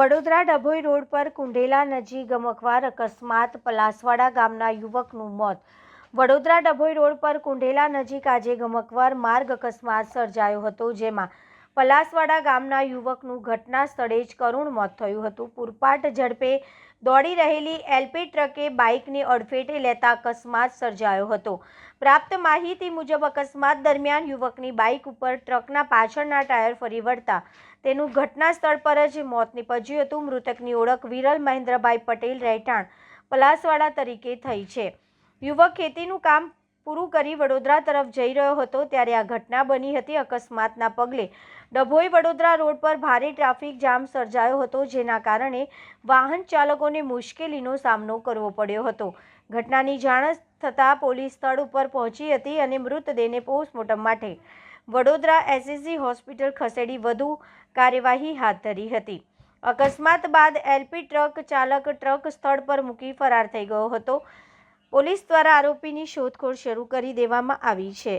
Vadodara Dabhoi road પર કુંઢેલા નજીક ગમકવાર અકસ્માત પલાસવાડા ગામના યુવકનું મોત. વડોદરા ડભોઈ રોડ પર કુંઢેલા નજીક આજે ગમકવાર માર્ગ અકસ્માત સર્જાયો હતો, જેમાં પલાસવાડા ગામના યુવકનું ઘટના સ્થળે જ કરુણ મોત થયું હતું. પૂરપાટ ઝડપે દોડી રહેલી એલપી ટ્રકે બાઇકને અડફેટે લેતા અકસ્માત સર્જાયો હતો. પ્રાપ્ત માહિતી મુજબ અકસ્માત દરમિયાન યુવકની બાઇક ઉપર ટ્રકના પાછળના ટાયર ફરી વળતા તેનું ઘટના સ્થળ પર જ મોત નીપજ્યું હતું. મૃતકની ઓળખ વિરલ મહેન્દ્રભાઈ પટેલ રહેઠાણ પલાસવાડા તરીકે થઈ છે. યુવક ખેતીનું કામ પૂરું કરી વડોદરા તરફ જઈ રહ્યો હતો ત્યારે આ ઘટના બની હતી અકસ્માતના પગલે. ડભોઈ વડોદરા રોડ પર ભારે ટ્રાફિક જામ સર્જાયો હતો, જેના કારણે વાહન ચાલકોને મુશ્કેલીનો સામનો કરવો પડ્યો હતો. ઘટનાની જાણ થતાં પોલીસ સ્થળ ઉપર પહોંચી હતી અને મૃતદેહને પોસ્ટમોર્ટમ માટે વડોદરા એસએસજી હોસ્પિટલ ખસેડી વધુ કાર્યવાહી હાથ ધરી હતી. અકસ્માત બાદ એલપી ટ્રક ચાલક ટ્રક સ્થળ પર મૂકી ફરાર થઈ ગયો હતો. પોલીસ દ્વારા આરોપીની શોધખોળ શરૂ કરી દેવામાં આવી છે.